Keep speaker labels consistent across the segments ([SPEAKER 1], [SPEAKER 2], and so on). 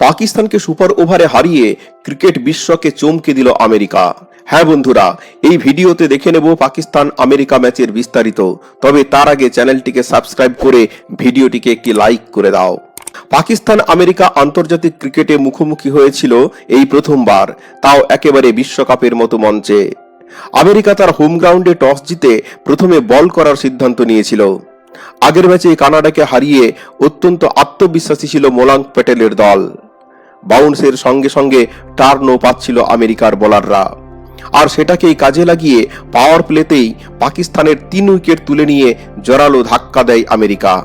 [SPEAKER 1] পাকিস্তানকে সুপার ওভারে হারিয়ে ক্রিকেট বিশ্বকে চমকে দিল আমেরিকা। হ্যাঁ বন্ধুরা, এই ভিডিওতে দেখে নেব পাকিস্তান আমেরিকা ম্যাচের বিস্তারিত। তবে তার আগে চ্যানেলটিকে সাবস্ক্রাইব করে ভিডিওটিকে একটি লাইক করে দাও। পাকিস্তান আমেরিকা আন্তর্জাতিক ক্রিকেটে মুখোমুখি হয়েছিল এই প্রথমবার, তাও একেবারে বিশ্বকাপের মতো মঞ্চে। আমেরিকা তার হোম গ্রাউন্ডে টস জিতে প্রথমে বল করার সিদ্ধান্ত নিয়েছিল। আগের ম্যাচে কানাডাকে হারিয়ে অত্যন্ত আত্মবিশ্বাসী ছিল মোলাঙ্ক প্যাটেলের দল। বাউন্সের সঙ্গে সঙ্গে টার্নও পাচ্ছিল আমেরিকার বোলাররা। আর সেটাকেই কাজে লাগিয়ে পাওয়ার প্লেতেই পাকিস্তানের তিন উইকেট তুলে নিয়ে জোরালো ধাক্কা দেয় আমেরিকা।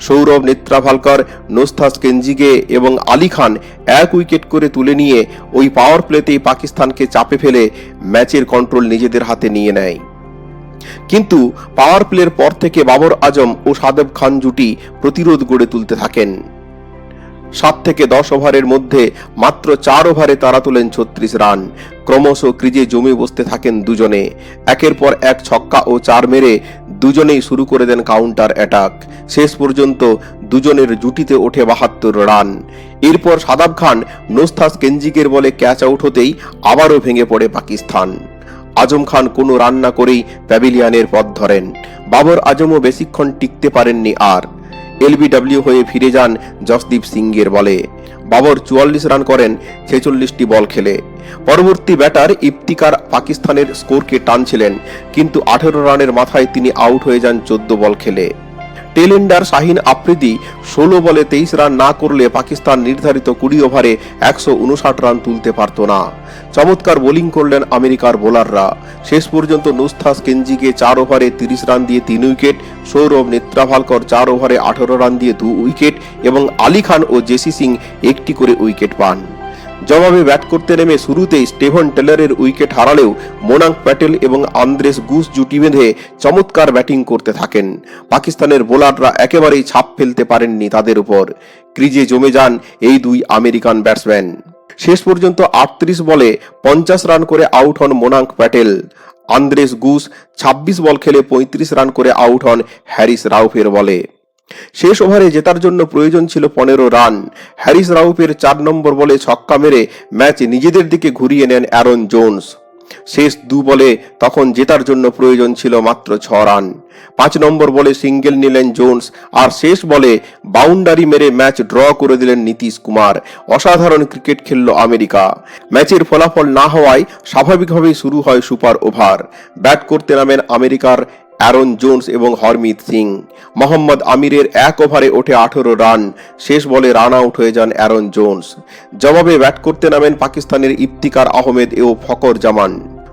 [SPEAKER 1] সৌরভ নেত্রাভালকর, নোস্তাস কেনজিগে এবং আলী খান এক উইকেট করে তুলে নিয়ে ওই পাওয়ার প্লেতেই পাকিস্তানকে চাপে ফেলে ম্যাচের কন্ট্রোল নিজেদের হাতে নিয়ে নেয়। কিন্তু পাওয়ার প্লের পর থেকে বাবর আজম ও সাদেব খান জুটি প্রতিরোধ গড়ে তুলতে থাকেন। সাত থেকে দশ ওভারের মধ্যে মাত্র চার ওভারে তারা তোলেন ছত্রিশ রান। ক্রমশ ক্রিজে জমে বসতে থাকেন দুজনে। একের পর এক ছক্কা ও চার মেরে দুজনেই শুরু করে দেন কাউন্টার অ্যাটাক শেষ পর্যন্ত দুজনের জুটিতে ওঠে বাহাত্তর রান। এরপর সাদাব খান নোস্তাস কেনজিকের বলে ক্যাচ আউট হতেই আবারও ভেঙে পড়ে পাকিস্তান। আজম খান কোনো রান না করেই প্যাভিলিয়ানের পথ ধরেন। বাবর আজমও বেশিক্ষণ টিকতে পারেননি আর। এলবিডব্লিউ হয়ে ফিরে যান জসদীপ সিংয়ের বলে। বাবর চুয়াল্লিশ রান করেন, ছেচল্লিশটি বল খেলে। পরবর্তী ব্যাটার ইফতিকার পাকিস্তানের স্কোরকে টানছিলেন, কিন্তু আঠেরো রানের মাথায় তিনি আউট হয়ে যান চোদ্দ বল খেলে। টেলেন্ডার শাহিন আফ্রিদি ষোলো বলে তেইশ রান না করলে পাকিস্তান নির্ধারিত কুড়ি ওভারে একশো উনষাট রান তুলতে পারত না। চমৎকার বোলিং করলেন আমেরিকার বোলাররা। শেষ পর্যন্ত নুস্তাস কেঞ্জিকে চার ওভারে তিরিশ রান দিয়ে তিন উইকেট, সৌরভ নেত্রাভালকর চার ওভারে আঠারো রান দিয়ে দু উইকেট এবং আলী খান ও জেসি সিং একটি করে উইকেট পান। জবাবে ব্যাট করতে নেমে শুরুতেই স্টেভন টেলরের উইকেট হারালেও মোনাঙ্ক প্যাটেল এবং আন্দ্রেস গুস জুটি বেঁধে চমৎকার ব্যাটিং করতে থাকেন। পাকিস্তানের বোলাররা একেবারেই ছাপ ফেলতে পারেননি তাদের উপর। ক্রিজে জমে যান এই দুই আমেরিকান ব্যাটসম্যান। শেষ পর্যন্ত আটত্রিশ বলে পঞ্চাশ রান করে আউট হন Monank Patel. Andries Gous ২৬ ball খেলে পঁয়ত্রিশ রান করে আউট হন হ্যারিস রাউফের বলে। শেষ ওভারে জেতার জন্য প্রয়োজন ছিল পনেরো রান। হ্যারিস রাউফের চার নম্বর বলে ছক্কা মেরে ম্যাচ নিজেদের দিকে ঘুরিয়ে নেন অ্যারন জোন্স। শেষ দু বলে তখন জেতার জন্য প্রয়োজন ছিল মাত্র ছ রান। পাঁচ নম্বর বলে সিঙ্গেল নিলেন জোন্স আর শেষ বলে বাউন্ডারি মেরে ম্যাচ ড্র করে দিলেন নীতিশ কুমার। অসাধারণ ক্রিকেট খেলল আমেরিকা। ম্যাচের ফলাফল না হওয়ায় স্বাভাবিকভাবেই শুরু হয় সুপার ওভার। ব্যাট করতে নামেন আমেরিকার অ্যারন জোন্স এবং হরমিত সিং। মোহাম্মদ আমিরের এক ওভারে ওঠে আঠেরো রান, শেষ বলে রান আউট হয়ে যান অ্যারন জোন্স। জবাবে ব্যাট করতে নামেন পাকিস্তানের ইফতিকার আহমেদ ও ফকর জামান।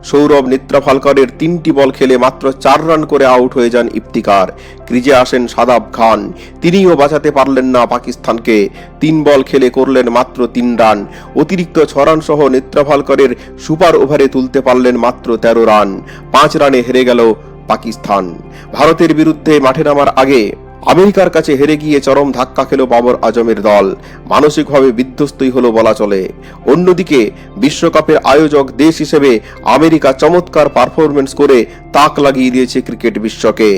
[SPEAKER 1] সৌরভ নেত্রাফালকারের তিনটি বল খেলে মাত্র চার রান করে আউট হয়ে যান ইফতিকার। ক্রিজে আসেন সাদাব খান। তিনিও বাঁচাতে পারলেন না পাকিস্তানকে। তিন বল খেলে করলেন মাত্র তিন রান। অতিরিক্ত ছ রান সহ নেত্রাফালকারের সুপার ওভারে তুলতে পারলেন মাত্র তেরো রান। পাঁচ রানে হেরে গেল পাকিস্তান। ভারতের বিরুদ্ধে মাঠে নামার আগে আমেরিকার কাছে হেরে গিয়ে চরম ধাক্কা খেল বাবর আজমের দল। মানসিকভাবে বিধ্বস্তই হলো বলা চলে। অন্যদিকে বিশ্বকাপের আয়োজক দেশ হিসেবে আমেরিকা চমৎকার পারফরমেন্স করে তাক লাগিয়ে দিয়েছে ক্রিকেট বিশ্বকে।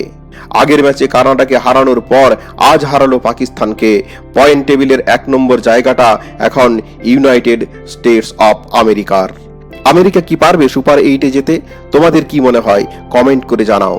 [SPEAKER 1] আগের ম্যাচে কানাডাকে হারানোর পর আজ হারালো পাকিস্তানকে। পয়েন্ট টেবিলের এক নম্বর জায়গাটা এখন ইউনাইটেড স্টেটস অফ আমেরিকার। আমেরিকা কি পারবে সুপার এইটে যেতে? তোমাদের কি মনে হয়? কমেন্ট করে জানাও।